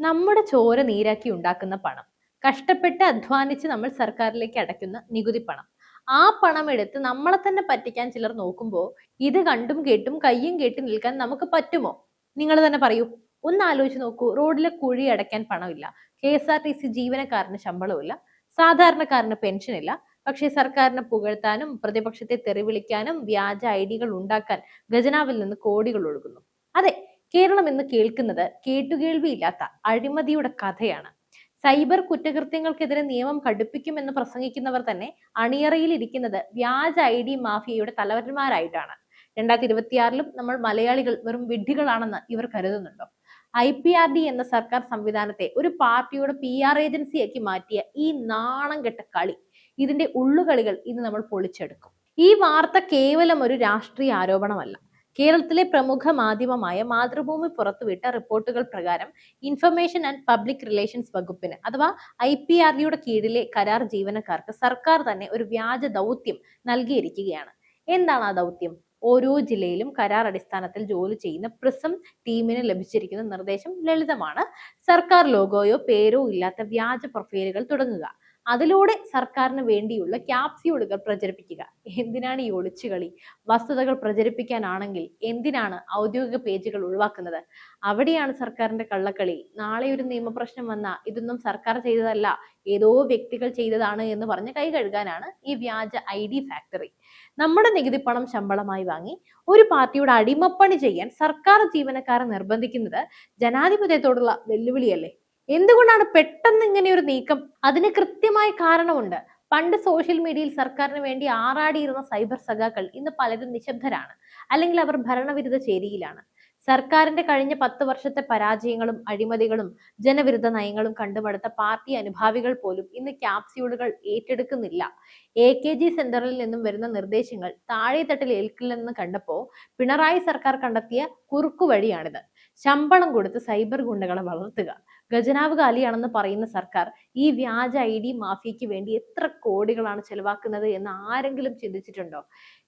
നമ്മുടെ ചോര നീരാക്കി ഉണ്ടാക്കുന്ന പണം. കഷ്ടപ്പെട്ട് അധ്വാനിച്ച് നമ്മൾ സർക്കാരിലേക്ക് അടയ്ക്കുന്ന നികുതി പണം. ആ പണം എടുത്ത് നമ്മളെ തന്നെ പറ്റിക്കാൻ ചിലർ നോക്കുമ്പോൾ ഇത് കണ്ടും കേട്ടും കയ്യും കേട്ട് നിൽക്കാൻ നമുക്ക് പറ്റുമോ? നിങ്ങൾ തന്നെ പറയൂ. ഒന്ന് ആലോചിച്ച് നോക്കൂ. റോഡിലെ കുഴി അടയ്ക്കാൻ പണമില്ല. K S R T C ജീവനക്കാരന് ശമ്പളമില്ല സാധാരണക്കാരന് പെൻഷൻ ഇല്ല പക്ഷേ സർക്കാരിനെ പുകഴ്ത്താനും പ്രതിപക്ഷത്തെ തെറിവിളിക്കാനും വ്യാജ ഐ ഡികൾ ഉണ്ടാക്കാൻ ഖജനാവിൽ നിന്ന് കോടികൾ ഒഴുകുന്നു. അതെ കേരളം എന്ന് കേൾക്കുന്നത് കേട്ടുകേൾവിയില്ലാത്ത അഴിമതിയുടെ കഥയാണ്. സൈബർ കുറ്റകൃത്യങ്ങൾക്കെതിരെ നിയമം കടുപ്പിക്കുമെന്ന് പ്രസംഗിക്കുന്നവർ തന്നെ അണിയറയിൽ ഇരിക്കുന്നത് വ്യാജ ഐ ഡി മാഫിയയുടെ തലവന്മാരായിട്ടാണ്. രണ്ടായിരത്തി ഇരുപത്തിയാറിലും നമ്മൾ മലയാളികൾ വെറും വിഡ്ഢികളാണെന്ന് ഇവർ കരുതുന്നുണ്ടോ? ഐ പി ആർ ഡി എന്ന സർക്കാർ സംവിധാനത്തെ ഒരു പാർട്ടിയുടെ പി ആർ ഏജൻസിയാക്കി മാറ്റിയ ഈ നാണം കെട്ട കളി ഇതിന്റെ ഉള്ളുകളികൾ ഇന്ന് നമ്മൾ പൊളിച്ചെടുക്കും. ഈ വാർത്ത കേവലം ഒരു രാഷ്ട്രീയ ആരോപണമല്ല. കേരളത്തിലെ പ്രമുഖ മാധ്യമമായ മാതൃഭൂമി പുറത്തുവിട്ട റിപ്പോർട്ടുകൾ പ്രകാരം ഇൻഫർമേഷൻ ആൻഡ് പബ്ലിക് റിലേഷൻസ് വകുപ്പിന് അഥവാ ഐ പി ആർ ഡിയുടെ കീഴിലെ കരാർ ജീവനക്കാർക്ക് സർക്കാർ തന്നെ ഒരു വ്യാജ ദൗത്യം നൽകിയിരിക്കുകയാണ്. എന്താണ് ആ ദൗത്യം? ഓരോ ജില്ലയിലും കരാർ അടിസ്ഥാനത്തിൽ ജോലി ചെയ്യുന്ന പ്രിസം ടീമിന് ലഭിച്ചിരിക്കുന്ന നിർദ്ദേശം ലളിതമാണ്. സർക്കാർ ലോഗോയോ പേരോ ഇല്ലാത്ത വ്യാജ പ്രൊഫൈലുകൾ തുടങ്ങുക. അതിലൂടെ സർക്കാരിന് വേണ്ടിയുള്ള ക്യാപ്സ്യൂളുകൾ പ്രചരിപ്പിക്കുക. എന്തിനാണ് ഈ ഒളിച്ചുകളി? വസ്തുതകൾ പ്രചരിപ്പിക്കാനാണെങ്കിൽ എന്തിനാണ് ഔദ്യോഗിക പേജുകൾ ഒഴിവാക്കുന്നത്? അവിടെയാണ് സർക്കാരിന്റെ കള്ളക്കളി. നാളെ ഒരു നിയമപ്രശ്നം വന്ന ഇതൊന്നും സർക്കാർ ചെയ്തതല്ല ഏതോ വ്യക്തികൾ ചെയ്തതാണ് എന്ന് പറഞ്ഞ് കൈ കഴുകാനാണ് ഈ വ്യാജ ഐ ഡി ഫാക്ടറി. നമ്മുടെ നികുതി പണം ശമ്പളമായി വാങ്ങി ഒരു പാർട്ടിയുടെ അടിമപ്പണി ചെയ്യാൻ സർക്കാർ ജീവനക്കാരെ നിർബന്ധിക്കുന്നത് ജനാധിപത്യത്തോടുള്ള വെല്ലുവിളിയല്ലേ? എന്തുകൊണ്ടാണ് പെട്ടെന്ന് ഇങ്ങനെ ഒരു നീക്കം? അതിന് കൃത്യമായ കാരണമുണ്ട്. പണ്ട് സോഷ്യൽ മീഡിയയിൽ സർക്കാരിന് വേണ്ടി ആറാടിയിരുന്ന സൈബർ സഖാക്കൾ ഇന്ന് പലരും നിശബ്ദരാണ്. അല്ലെങ്കിൽ അവർ ഭരണവിരുദ്ധ ചേരിയിലാണ്. സർക്കാരിന്റെ കഴിഞ്ഞ പത്ത് വർഷത്തെ പരാജയങ്ങളും അഴിമതികളും ജനവിരുദ്ധ നയങ്ങളും കണ്ടുമടുത്ത പാർട്ടി അനുഭാവികൾ പോലും ഇന്ന് ക്യാപ്സ്യൂളുകൾ ഏറ്റെടുക്കുന്നില്ല. എ കെ ജി സെന്ററിൽ നിന്നും വരുന്ന നിർദ്ദേശങ്ങൾ താഴെത്തട്ടിൽ ഏൽക്കില്ലെന്ന് കണ്ടപ്പോൾ പിണറായി സർക്കാർ കണ്ടെത്തിയ കുറുക്കു വഴിയാണിത്. ശമ്പളം കൊടുത്ത് സൈബർ ഗുണ്ടകളെ വളർത്തുക. ഖജനാവ് കാലിയാണെന്ന് പറയുന്ന സർക്കാർ ഈ വ്യാജ ഐ ഡി മാഫിയയ്ക്ക് വേണ്ടി എത്ര കോടികളാണ് ചെലവാക്കുന്നത് എന്ന് ആരെങ്കിലും ചിന്തിച്ചിട്ടുണ്ടോ?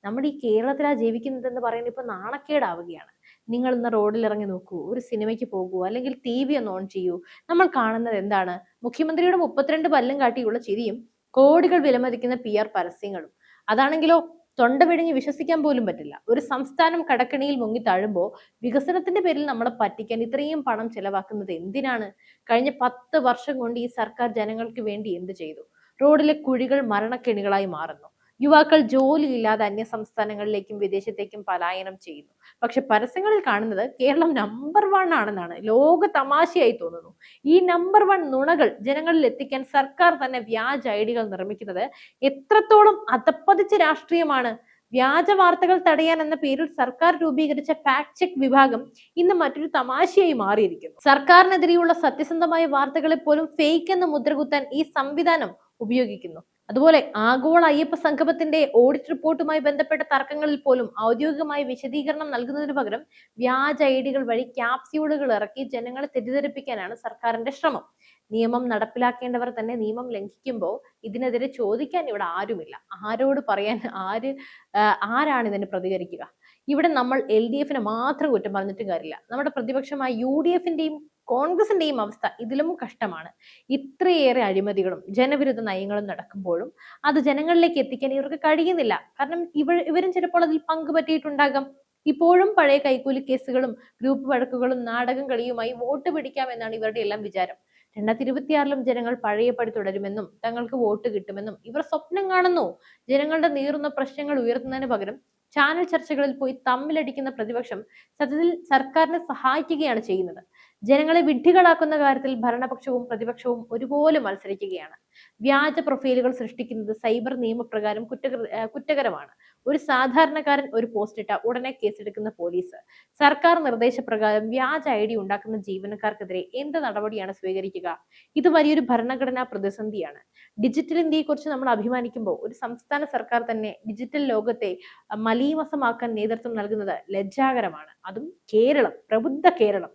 നമ്മുടെ ഈ കേരളത്തിലാ ജീവിക്കുന്നത് എന്ന് പറയുന്നത് ഇപ്പൊ നാണക്കേടാവുകയാണ്. നിങ്ങൾ ഇന്ന് റോഡിൽ ഇറങ്ങി നോക്കൂ ഒരു സിനിമയ്ക്ക് പോകൂ അല്ലെങ്കിൽ ടി വി ഒന്ന് ഓൺ ചെയ്യൂ. നമ്മൾ കാണുന്നത് എന്താണ്? മുഖ്യമന്ത്രിയുടെ മുപ്പത്തിരണ്ട് പല്ലും കാട്ടിയുള്ള ചിരിയും കോടികൾ വിലമതിക്കുന്ന പി ആർ പരസ്യങ്ങളും. അതാണെങ്കിലോ തൊണ്ട പിഴിഞ്ഞ് വിശ്വസിക്കാൻ പോലും പറ്റില്ല. ഒരു സംസ്ഥാനം കടക്കണിയിൽ മുങ്ങി താഴുമ്പോൾ വികസനത്തിന്റെ പേരിൽ നമ്മളെ പറ്റിക്കാൻ ഇത്രയും പണം ചെലവാക്കുന്നത് എന്തിനാണ്? കഴിഞ്ഞ പത്ത് വർഷം കൊണ്ട് ഈ സർക്കാർ ജനങ്ങൾക്ക് വേണ്ടി എന്ത് ചെയ്തു? റോഡിലെ കുഴികൾ മരണക്കെണികളായി മാറുന്നു. യുവാക്കൾ ജോലിയില്ലാതെ അന്യ സംസ്ഥാനങ്ങളിലേക്കും വിദേശത്തേക്കും പലായനം ചെയ്യുന്നു. പക്ഷെ പരസ്യങ്ങളിൽ കാണുന്നത് കേരളം നമ്പർ വൺ ആണെന്നാണ്. ലോക തമാശയായി തോന്നുന്നു. ഈ നമ്പർ വൺ നുണകൾ ജനങ്ങളിൽ എത്തിക്കാൻ സർക്കാർ തന്നെ വ്യാജ ഐഡികൾ നിർമ്മിക്കുന്നത് എത്രത്തോളം അധപ്പതിച്ച രാഷ്ട്രീയമാണ്. വ്യാജ വാർത്തകൾ തടയാൻ എന്ന പേരിൽ സർക്കാർ രൂപീകരിച്ച ഫാക്ട് ചെക്ക് വിഭാഗം ഇന്ന് മറ്റൊരു തമാശയായി മാറിയിരിക്കുന്നു. സർക്കാരിനെതിരെയുള്ള സത്യസന്ധമായ വാർത്തകളെ പോലും ഫേക്ക് എന്ന് മുദ്രകുത്താൻ ഈ സംവിധാനം ഉപയോഗിക്കുന്നു. അതുപോലെ ആഗോള അയ്യപ്പ സംഗമത്തിന്റെ ഓഡിറ്റ് റിപ്പോർട്ടുമായി ബന്ധപ്പെട്ട തർക്കങ്ങളിൽ പോലും ഔദ്യോഗികമായി വിശദീകരണം നൽകുന്നതിന് പകരം വ്യാജ ഐ ഡികൾ വഴി ക്യാപ്സ്യൂളുകൾ ഇറക്കി ജനങ്ങളെ തെറ്റിദ്ധരിപ്പിക്കാനാണ് സർക്കാരിന്റെ ശ്രമം. നിയമം നടപ്പിലാക്കേണ്ടവർ തന്നെ നിയമം ലംഘിക്കുമ്പോൾ ഇതിനെതിരെ ചോദിക്കാൻ ഇവിടെ ആരുമില്ല. ആരോട് പറയാൻ ആര് ആരാണ് ഇതിന് പ്രതികരിക്കുക? ഇവിടെ നമ്മൾ എൽ ഡി എഫിനെ മാത്രം കുറ്റം പറഞ്ഞിട്ടും കാര്യമില്ല. നമ്മുടെ പ്രതിപക്ഷമായ യു ഡി എഫിന്റെയും കോൺഗ്രസിന്റെയും അവസ്ഥ ഇതിലും കഷ്ടമാണ്. ഇത്രയേറെ അഴിമതികളും ജനവിരുദ്ധ നയങ്ങളും നടക്കുമ്പോഴും അത് ജനങ്ങളിലേക്ക് എത്തിക്കാൻ ഇവർക്ക് കഴിയുന്നില്ല. കാരണം ഇവർ ഇവരും ചിലപ്പോൾ അതിൽ പങ്കുപറ്റിയിട്ടുണ്ടാകാം. ഇപ്പോഴും പഴയ കൈക്കൂലി കേസുകളും ഗ്രൂപ്പ് വഴക്കുകളും നാടകം കളിയുമായി വോട്ട് പിടിക്കാം എന്നാണ് ഇവരുടെ എല്ലാം വിചാരം. രണ്ടായിരത്തി ഇരുപത്തിയാറിലും ജനങ്ങൾ പഴയപടി തുടരുമെന്നും തങ്ങൾക്ക് വോട്ട് കിട്ടുമെന്നും ഇവർ സ്വപ്നം കാണുന്നു. ജനങ്ങളുടെ നീറുന്ന പ്രശ്നങ്ങൾ ഉയർത്തുന്നതിന് പകരം ചാനൽ ചർച്ചകളിൽ പോയി തമ്മിലടിക്കുന്ന പ്രതിപക്ഷം സത്യത്തിൽ സർക്കാരിനെ സഹായിക്കുകയാണ് ചെയ്യുന്നത്. ജനങ്ങളെ വിഡ്ഢികളാക്കുന്ന കാര്യത്തിൽ ഭരണപക്ഷവും പ്രതിപക്ഷവും ഒരുപോലെ മത്സരിക്കുകയാണ്. വ്യാജ പ്രൊഫൈലുകൾ സൃഷ്ടിക്കുന്നത് സൈബർ നിയമപ്രകാരം കുറ്റകൃ കുറ്റകരമാണ്. ഒരു സാധാരണക്കാരൻ ഒരു പോസ്റ്റ് ഇട്ട ഉടനെ കേസെടുക്കുന്ന പോലീസ്. സർക്കാർ നിർദ്ദേശപ്രകാരം വ്യാജ ഐ ഡി ഉണ്ടാക്കുന്ന ജീവനക്കാർക്കെതിരെ എന്ത് നടപടിയാണ് സ്വീകരിക്കുക? ഇത് വലിയൊരു ഭരണഘടനാ പ്രതിസന്ധിയാണ്. ഡിജിറ്റൽ ഇന്ത്യയെക്കുറിച്ച് നമ്മൾ അഭിമാനിക്കുമ്പോൾ ഒരു സംസ്ഥാന സർക്കാർ തന്നെ ഡിജിറ്റൽ ലോകത്തെ മലീമസമാക്കാൻ നേതൃത്വം നൽകുന്നത് ലജ്ജാകരമാണ്. അതും കേരളം പ്രബുദ്ധ കേരളം.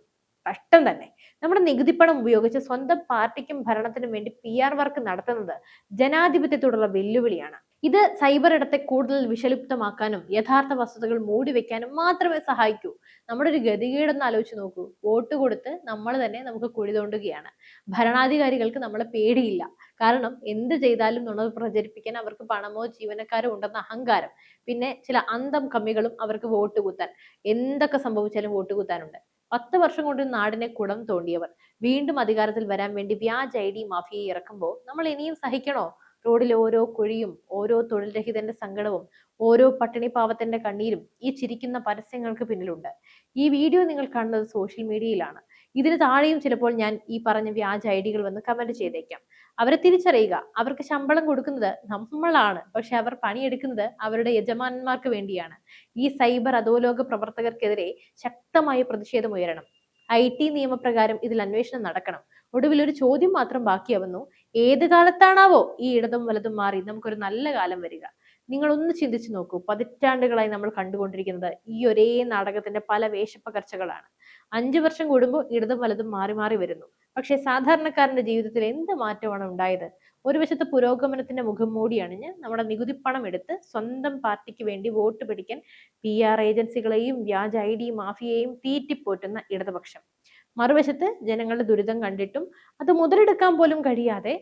കഷ്ടം തന്നെ നമ്മുടെ നികുതിപ്പണം ഉപയോഗിച്ച് സ്വന്തം പാർട്ടിക്കും ഭരണത്തിനും വേണ്ടി പി ആർ വർക്ക് നടത്തുന്നത് ജനാധിപത്യത്തോടുള്ള വെല്ലുവിളിയാണ്. ഇത് സൈബർ ഇടത്തെ കൂടുതൽ വിഷലിപ്തമാക്കാനും യഥാർത്ഥ വസ്തുതകൾ മൂടിവെക്കാനും മാത്രമേ സഹായിക്കൂ. നമ്മുടെ ഒരു ഗതികേടൊന്ന് ആലോചിച്ച് നോക്കൂ. വോട്ട് കൊടുത്ത് നമ്മൾ തന്നെ നമുക്ക് കുഴി തോണ്ടുകയാണ്. ഭരണാധികാരികൾക്ക് നമ്മളെ പേടിയില്ല. കാരണം എന്ത് ചെയ്താലും നുണ പ്രചരിപ്പിക്കാൻ അവർക്ക് പണമോ ജീവനക്കാരോ ഉണ്ടെന്ന അഹങ്കാരം. പിന്നെ ചില അന്തം കമ്മികളും അവർക്ക് വോട്ട് കുത്താൻ. എന്തൊക്കെ സംഭവിച്ചാലും വോട്ട് കുത്താനുണ്ട്. പത്ത് വർഷം കൊണ്ട് നാടിനെ കുടം തോണ്ടിയവർ. വീണ്ടും അധികാരത്തിൽ വരാൻ വേണ്ടി വ്യാജ ഐ ഡി മാഫിയയെ ഇറക്കുമ്പോൾ നമ്മൾ ഇനിയും സഹിക്കണോ? റോഡിലെ ഓരോ കുഴിയും ഓരോ തൊഴിൽ രഹിതന്റെ സങ്കടവും ഓരോ പട്ടിണി പാവത്തിന്റെ കണ്ണീരും ഈ ചിരിക്കുന്ന പരസ്യങ്ങൾക്ക് പിന്നിലുണ്ട്. ഈ വീഡിയോ നിങ്ങൾ കാണുന്നത് സോഷ്യൽ മീഡിയയിലാണ് ഇതിന് താഴെയും ചിലപ്പോൾ ഞാൻ ഈ പറഞ്ഞ വ്യാജ ഐ ഡികൾ വന്ന് കമന്റ് ചെയ്തേക്കാം. അവരെ തിരിച്ചറിയുക. അവർക്ക് ശമ്പളം കൊടുക്കുന്നത് നമ്മളാണ്. പക്ഷെ അവർ പണിയെടുക്കുന്നത് അവരുടെ യജമാനന്മാർക്ക് വേണ്ടിയാണ്. ഈ സൈബർ അധോലോക പ്രവർത്തകർക്കെതിരെ ശക്തമായ പ്രതിഷേധം ഉയരണം. ഐ ടി നിയമപ്രകാരം ഇതിൽ അന്വേഷണം നടക്കണം. ഒടുവിൽ ഒരു ചോദ്യം മാത്രം ബാക്കിയാവുന്നു. ഏത് കാലത്താണാവോ ഈ ഇടതും വലതും മാറി നമുക്കൊരു നല്ല കാലം വരിക. നിങ്ങൾ ഒന്ന് ചിന്തിച്ചു നോക്കൂ. പതിറ്റാണ്ടുകളായി നമ്മൾ കണ്ടുകൊണ്ടിരിക്കുന്നത് ഈ ഒരേ നാടകത്തിന്റെ പല വേഷപ്പകർച്ചകളാണ്. അഞ്ചു വർഷം കൂടുമ്പോൾ ഇടതും വലതും മാറി മാറി വരുന്നു. പക്ഷേ സാധാരണക്കാരന്റെ ജീവിതത്തിൽ എന്ത് മാറ്റമാണ് ഉണ്ടായത്? ഒരു വശത്ത് പുരോഗമനത്തിന്റെ മുഖം മൂടി അണിഞ്ഞ് നമ്മുടെ നികുതി പണം എടുത്ത് സ്വന്തം പാർട്ടിക്ക് വേണ്ടി വോട്ട് പിടിക്കാൻ പി ആർ ഏജൻസികളെയും വ്യാജ ഐ ഡി മാഫിയയെയും തീറ്റിപ്പോറ്റുന്ന ഇടതുപക്ഷം. മറുവശത്ത് ജനങ്ങളുടെ ദുരിതം കണ്ടിട്ടും അത് മുതലെടുക്കാൻ പോലും കഴിയാതെ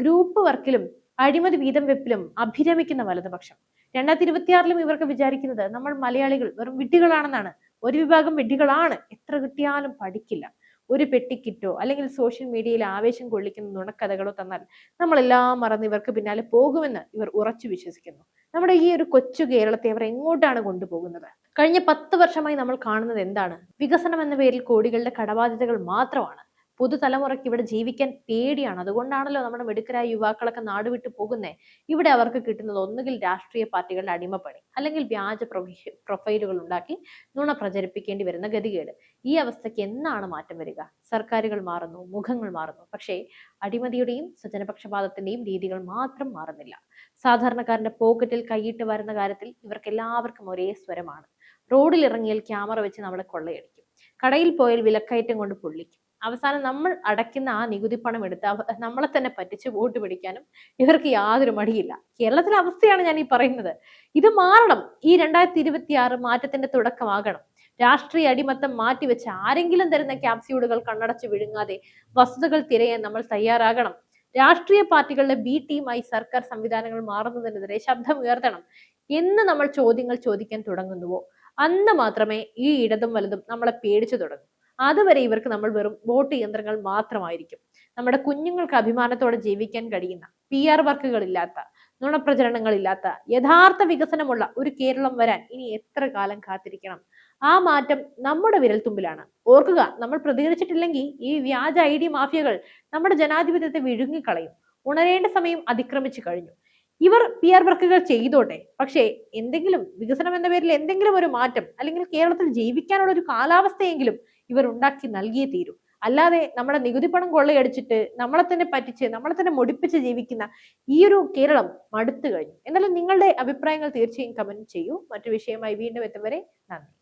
ഗ്രൂപ്പ് വർക്കിലും അഴിമതി വീതം വെപ്പിലും അഭിരമിക്കുന്ന വലതുപക്ഷം. രണ്ടായിരത്തി ഇരുപത്തിയാറിലും ഇവർക്ക് വിചാരിക്കുന്നത് നമ്മൾ മലയാളികൾ വെറും വിഡ്ഢികളാണെന്നാണ്. ഒരു വിഭാഗം വിഡ്ഢികളാണ് എത്ര കിട്ടിയാലും പഠിക്കില്ല. ഒരു പെട്ടിക്കിറ്റോ അല്ലെങ്കിൽ സോഷ്യൽ മീഡിയയിൽ ആവേശം കൊള്ളിക്കുന്ന നുണക്കഥകളോ തന്നാൽ നമ്മളെല്ലാം മറന്ന് ഇവർക്ക് പിന്നാലെ പോകുമെന്ന് ഇവർ ഉറച്ചു വിശ്വസിക്കുന്നു. നമ്മുടെ ഈ ഒരു കൊച്ചു കേരളത്തെ അവർ എങ്ങോട്ടാണ് കൊണ്ടുപോകുന്നത്? കഴിഞ്ഞ പത്ത് വർഷമായി നമ്മൾ കാണുന്നത് എന്താണ്? വികസനം എന്ന പേരിൽ കോടികളുടെ കടബാധ്യതകൾ മാത്രമാണ്. പുതുതലമുറയ്ക്ക് ഇവിടെ ജീവിക്കാൻ പേടിയാണ്. അതുകൊണ്ടാണല്ലോ നമ്മുടെ മിടുക്കരായ യുവാക്കളൊക്കെ നാടുവിട്ടു പോകുന്നേ. ഇവിടെ അവർക്ക് കിട്ടുന്നത് ഒന്നുകിൽ രാഷ്ട്രീയ പാർട്ടികളുടെ അടിമപ്പണി അല്ലെങ്കിൽ വ്യാജ പ്രൊഫൈ- പ്രൊഫൈലുകൾ ഉണ്ടാക്കി നുണ പ്രചരിപ്പിക്കേണ്ടി വരുന്ന ഗതികേട്. ഈ അവസ്ഥയ്ക്ക് എന്നാണ് മാറ്റം വരിക? സർക്കാരുകൾ മാറുന്നു മുഖങ്ങൾ മാറുന്നു. പക്ഷേ അടിമതിയുടെയും സ്വജനപക്ഷപാതത്തിന്റെയും രീതികൾ മാത്രം മാറുന്നില്ല. സാധാരണക്കാരന്റെ പോക്കറ്റിൽ കൈയിട്ട് വരുന്ന കാര്യത്തിൽ ഇവർക്ക് എല്ലാവർക്കും ഒരേ സ്വരമാണ്. റോഡിൽ ഇറങ്ങിയാൽ ക്യാമറ വെച്ച് നമ്മളെ കൊള്ളയടിക്കും. കടയിൽ പോയാൽ വിലക്കയറ്റം കൊണ്ട് പൊള്ളിക്കും. അവസാനം നമ്മൾ അടയ്ക്കുന്ന ആ നികുതി പണം എടുത്ത് നമ്മളെ തന്നെ പറ്റിച്ച് വോട്ട് പിടിക്കാനും ഇവർക്ക് യാതൊരു മടിയില്ല. കേരളത്തിലെ അവസ്ഥയാണ് ഞാൻ ഈ പറയുന്നത്. ഇത് മാറണം. ഈ രണ്ടായിരത്തി ഇരുപത്തി ആറ് മാറ്റത്തിന്റെ തുടക്കമാകണം. രാഷ്ട്രീയ അടിമത്തം മാറ്റിവെച്ച് ആരെങ്കിലും തരുന്ന ക്യാപ്സ്യൂളുകൾ കണ്ണടച്ച് വിഴുങ്ങാതെ വസ്തുതകൾ തിരയാൻ നമ്മൾ തയ്യാറാകണം. രാഷ്ട്രീയ പാർട്ടികളുടെ ബി ടീമായി സർക്കാർ സംവിധാനങ്ങൾ മാറുന്നതിനെതിരെ ശബ്ദം ഉയർത്തണം. എന്ന് നമ്മൾ ചോദ്യങ്ങൾ ചോദിക്കാൻ തുടങ്ങുന്നുവോ? അന്ന് മാത്രമേ ഈ ഇടതും വലതും നമ്മളെ പേടിച്ചു തുടങ്ങും. അതുവരെ ഇവർക്ക് നമ്മൾ വെറും വോട്ട് യന്ത്രങ്ങൾ മാത്രമായിരിക്കും. നമ്മുടെ കുഞ്ഞുങ്ങൾക്ക് അഭിമാനത്തോടെ ജീവിക്കാൻ കഴിയുന്ന പി ആർ നുണപ്രചരണങ്ങൾ ഇല്ലാത്ത യഥാർത്ഥ വികസനമുള്ള ഒരു കേരളം വരാൻ ഇനി എത്ര കാലം കാത്തിരിക്കണം? ആ മാറ്റം നമ്മുടെ വിരൽത്തുമ്പിലാണ്. ഓർക്കുക നമ്മൾ പ്രതികരിച്ചിട്ടില്ലെങ്കിൽ ഈ വ്യാജ ഐ ഡി മാഫിയകൾ നമ്മുടെ ജനാധിപത്യത്തെ വിഴുങ്ങിക്കളയും. ഉണരേണ്ട സമയം അതിക്രമിച്ചു കഴിഞ്ഞു. ഇവർ പി ആർ വർക്കുകൾ ചെയ്തോട്ടെ. പക്ഷേ എന്തെങ്കിലും വികസനം എന്ന പേരിൽ എന്തെങ്കിലും ഒരു മാറ്റം അല്ലെങ്കിൽ കേരളത്തിൽ ജീവിക്കാനുള്ള ഒരു കാലാവസ്ഥയെങ്കിലും ഇവർ ഉണ്ടാക്കി നൽകിയേ തീരൂ. അല്ലാതെ നമ്മുടെ നികുതി പണം കൊള്ളയടിച്ചിട്ട് നമ്മളെ തന്നെ പറ്റിച്ച് നമ്മളെ തന്നെ മുടിപ്പിച്ച് ജീവിക്കുന്ന ഈ ഒരു കേരളം മടുത്തു കഴിഞ്ഞു. എന്നാലും നിങ്ങളുടെ അഭിപ്രായങ്ങൾ തീർച്ചയായും കമന്റ് ചെയ്യൂ. മറ്റു വിഷയമായി വീണ്ടും എത്തും വരെ നന്ദി.